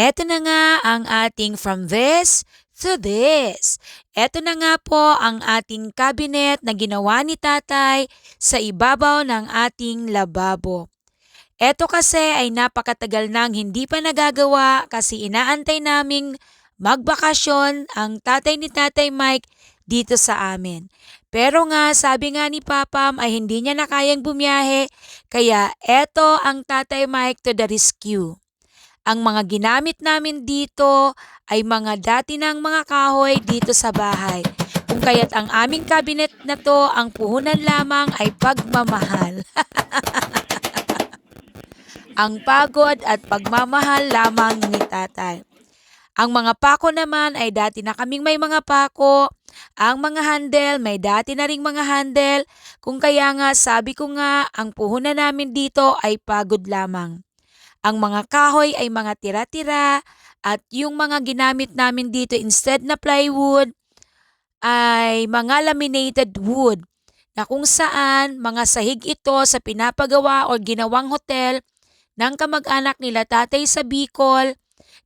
Eto na nga ang ating from this to this. Eto na nga po ang ating cabinet na ginawa ni tatay sa ibabaw ng ating lababo. Eto kasi ay napakatagal nang hindi pa nagagawa kasi inaantay naming magbakasyon ang tatay ni Tatay Mike dito sa amin. Pero nga, sabi nga ni Papam ay hindi niya na kayang bumiyahe, kaya eto ang Tatay Mike to the rescue. Ang mga ginamit namin dito ay mga dati ng mga kahoy dito sa bahay. Kung kaya't ang aming cabinet na to, ang puhunan lamang ay pagmamahal. ang pagod at pagmamahal lamang ni tatay. Ang mga pako naman ay dati na kaming may mga pako. Ang mga handle, may dati na ring mga handle. Kung kaya nga, sabi ko nga, ang puhunan namin dito ay pagod lamang. Ang mga kahoy ay mga tira-tira at yung mga ginamit namin dito instead na plywood ay mga laminated wood na kung saan mga sahig ito sa pinapagawa o ginawang hotel ng kamag-anak nila tatay sa Bicol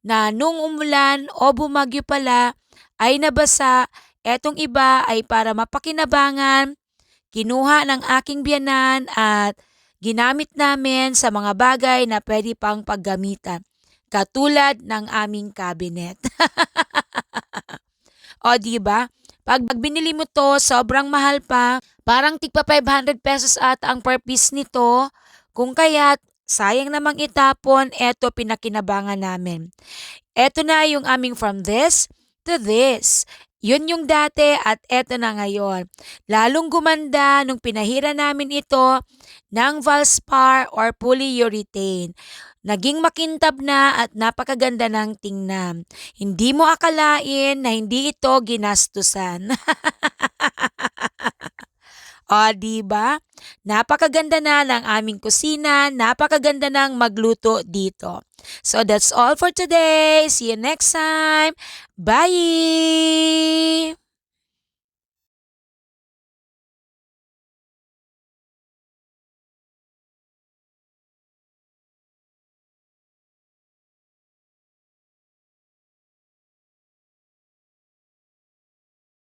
na nung umulan o bumagyo pala ay nabasa, etong iba ay para mapakinabangan, kinuha ng aking biyanan at ginamit namin sa mga bagay na pwede pang paggamitan, katulad ng aming cabinet. o di ba? Pag binili mo to, sobrang mahal pa. Parang tigpa 500 pesos ata ang per piece nito. Kung kaya't Sayang namang itapon, eto pinakinabangan namin. Eto na yung aming from this to this. Yun yung dati at eto na ngayon. Lalong gumanda nung pinahira namin ito ng Valspar or polyurethane. Naging makintab na at napakaganda ng tingnan. Hindi mo akalain na hindi ito ginastusan. O, di ba? Napakaganda na ng aming kusina, napakaganda ng magluto dito. So that's all for today. See you next time. Bye!